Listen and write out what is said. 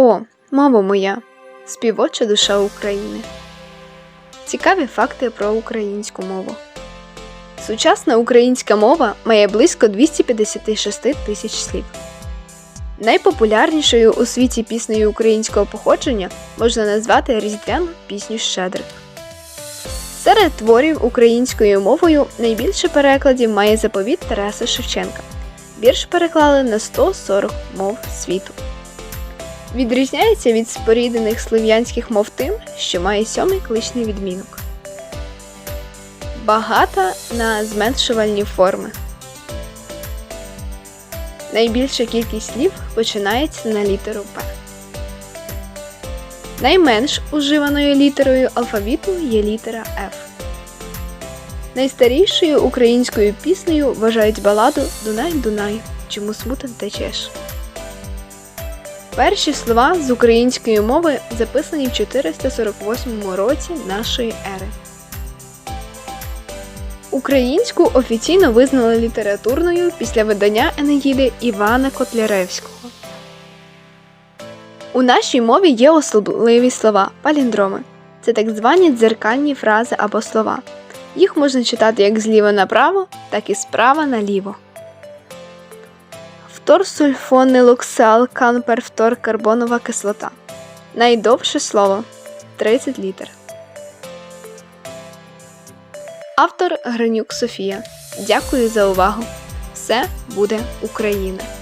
О, мова моя, співоча душа України. Цікаві факти про українську мову. Сучасна українська мова має близько 256 тисяч слів. Найпопулярнішою у світі піснею українського походження можна назвати різдвяну пісню Щедрик. Серед творів українською мовою найбільше перекладів має заповіт Тараса Шевченка. Вірш переклали на 140 мов світу. Відрізняється від споріднених слов'янських мов тим, що має сьомий кличний відмінок. Багата на зменшувальні форми. Найбільша кількість слів починається на літеру П. Найменш уживаною літерою алфавіту є літера Ф. Найстарішою українською піснею вважають баладу Дунай Дунай, чому смутен течеш. Перші слова з української мови записані в 448 році нашої ери. Українську офіційно визнали літературною після видання Енеїди Івана Котляревського. У нашій мові є особливі слова паліндроми. Це так звані дзеркальні фрази або слова. Їх можна читати як зліва направо, так і справа наліво. Фторсульфонилоксал канперфтор карбонова кислота. Найдовше слово 30 літер. Автор Гринюк Софія. Дякую за увагу. Все буде Україна!